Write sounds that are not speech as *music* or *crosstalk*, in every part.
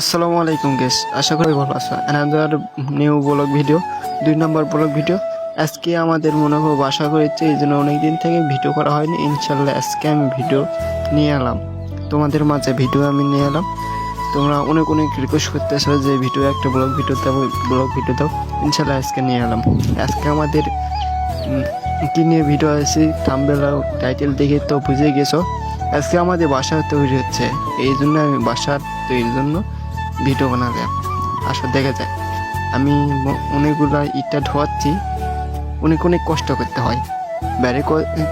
আসসালামু আলাইকুম গেস আশা করি ভালো আছো। অ্যানাদার নিউ ব্লগ ভিডিও দুই নম্বর ব্লগ ভিডিও আজকে আমাদের মনে হয় বাসা করেছে এই জন্য অনেকদিন থেকে ভিডিও করা হয়নি ইনশাল্লাহ আজকে আমি ভিডিও নিয়ে এলাম। তোমাদের মাঝে ভিডিও আমি নিয়ে এলাম। তোমরা অনেক অনেক রিকোয়েস্ট করতেছো যে ভিডিও একটা ব্লগ ভিডিও দাও ব্লগ ভিডিও দাও। ইনশাল্লাহ আজকে নিয়ে এলাম। আজকে আমাদের কি নিয়ে ভিডিও আছে থাম্বেল টাইটেল দেখে তো বুঝে গেছো। আজকে আমাদের বাসা তৈরি হচ্ছে, এই জন্য আমি বাসার তৈরির জন্য ভিডিও বানালাম আসলে দেখা যায় আমি অনেকগুলো ইটটা ধোয়াচ্ছি। অনেক অনেক কষ্ট করতে হয়। বাইরে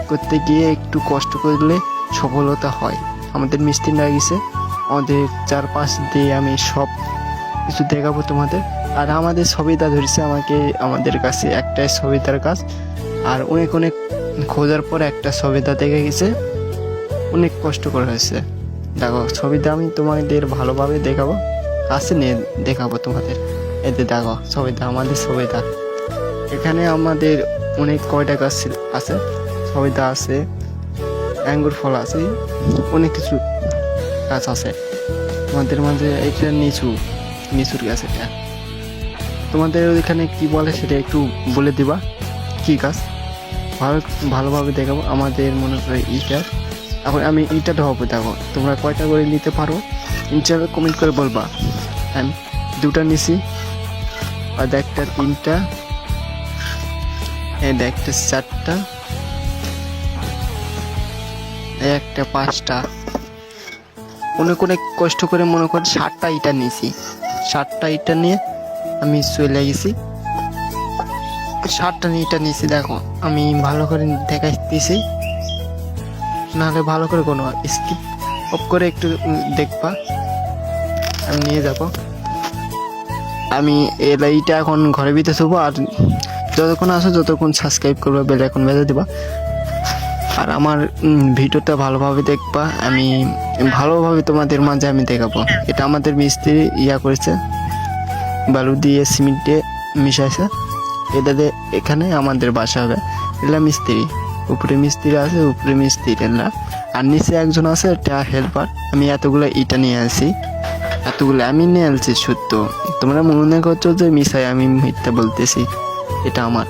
করতে গিয়ে একটু কষ্ট করলে সফলতা হয়। আমাদের মিস্ত্রি লাগিয়েছে আমাদের চারপাশ দিয়ে আমি সব কিছু দেখাবো তোমাদের। আর আমাদের সবিতা ধরেছে আমাকে, আমাদের কাছে একটাই সবিতার কাজ। আর অনেক অনেক খোঁজার পর একটা সবিতা দেখে গেছে। অনেক কষ্ট করে হয়েছে। দেখো, ছবিটা আমি তোমাদের ভালোভাবে দেখাবো। কাছে নিয়ে দেখাবো তোমাদের। এতে দেখো, ছবিটা, আমাদের ছবিটা। এখানে আমাদের অনেক কয়টা গাছ আছে? ছবিটা আছে অ্যাঙ্গুর ফল আছে, অনেক কিছু গাছ আছে। তোমাদের মাঝে এটা নিচু, নিচুর গাছ এটা। তোমাদের ওইখানে কি বলে সেটা একটু বলে দিবা, কি গাছ? ভালো, ভালোভাবে দেখাবো, আমাদের মনে করে ইটার এখন আমি ইটা ঢোকাবো দেখো। তোমরা কয়টা করে নিতে পারো ইনশাল্লাহ কমেন্ট করে বলবা। আমি দুটা নিছি। আর একটা তিনটা। এই একটা চারটা। একটা পাঁচটা। অনেক অনেক কষ্ট করে মনে কর ষাটটা ইটা নিয়েছি ষাটটা ইটা নিয়ে আমি চলে গেছি। ষাটটা ইটা নিয়েছি দেখো। আমি ভালো করে দেখাইতেছি। নাহলে ভালো করে কোনো স্কিপ অফ করে একটু দেখবা। আমি নিয়ে যাব। আমি এই লাইটটা এখন ঘরের ভিতরে শুবো আর যতক্ষণ আসো যতক্ষণ সাবস্ক্রাইব করবে বেল এখন বেজে দিবা। আর আমার ভিডিওটা ভালোভাবে দেখবা, আমি ভালোভাবে তোমাদের মাঝে আমি দেখাবো। এটা আমাদের মিস্ত্রি ইয়া করেছে, বালু দিয়ে সিমেন্ট দিয়ে মিশাইছে। এটা দিয়ে এখানে আমাদের বাসা হবে এলা মিস্ত্রি। উপরে মিস্ত্রি আছে, উপরে মিস্ত্রি এলা আর নিচে একজন আছে এটা হেল্পার আমি এতগুলো ইটা নিয়ে আসি। এতগুলো আমি নিয়ে আনছি সত্য। তোমরা মনে করছ যে মিশাই আমি মিথ্যা বলতেছি, এটা আমার।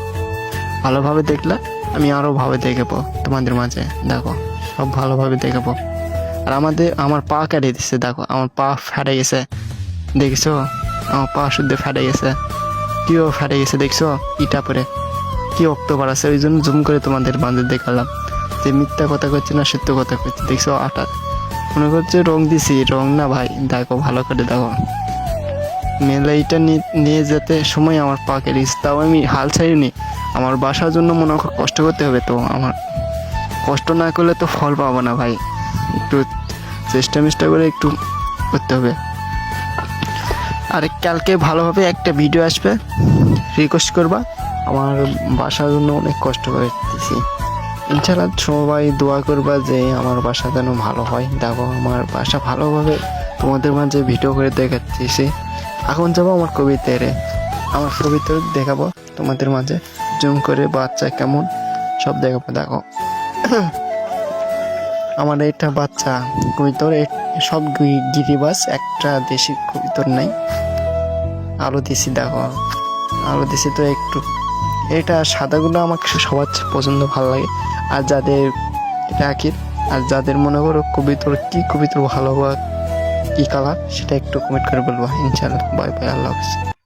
ভালোভাবে দেখলে, আমি আরও ভাবে দেখাবো তোমাদের মাঝে, দেখো। সব ভালোভাবে দেখাবো। আর আমাদের, আমার পা কেটে দিচ্ছে দেখো, আমার পা ফেটে গেছে। দেখছ? আমার পা শুদ্ধ ফেটে গেছে। কিও ফেটে গেছে, দেখছ? ইটা পরে। কি অক্টোবর আছে, ওই জন্য জুম করে তোমাদের মাঝে দেখালাম। যে মিথ্যা কথা করছে না সত্য কথা করছে দেখছ? আটা মনে করছে রং দিছি, রং না ভাই। দেখো, ভালো করে দেখো। মেলাইটা নিয়ে যেতে সময় আমার পা কেটে গেছে তাও আমি হাল ছাড়িনি। আমার বাসার জন্য মনে কষ্ট করতে হবে তো আমার। কষ্ট না করলে তো ফল পাবো না ভাই। একটু চেষ্টা মেষ্টা করে একটু করতে হবে। আর কালকে ভালোভাবে একটা ভিডিও আসবে। রিকোয়েস্ট করবা। আমার বাসার জন্য অনেক কষ্ট করতেছি ইনশাল্লাহ সবাই দোয়া করবা যে আমার বাসা যেন ভালো হয়। দেখো, আমার বাসা ভালোভাবে তোমাদের মাঝে ভিডিও করে দেখাচ্ছি এখন যাব আমার কবিতারে আমার কবিতা দেখাবো তোমাদের মাঝে। জুম করে বাচ্চা কেমন? সব দেখাবো, দেখো। *coughs* আমার এটা বাচ্চা কবিতর সব গিরিবাস, একটা দেশি কবিতর নাই। আলো দিছি, দেখো। আলো দিছি তো একটু। এটা সাদাগুলো আমাকে সবার পছন্দ ভালো লাগে। আর যাদের এটা আঁকির আর যাদের মনে করো কবিতর কী কবিতর ভালো বা কী কালার সেটা একটু কমেন্ট করে বলব। ইনশাল্লাহ বাই বাই আল্লাহ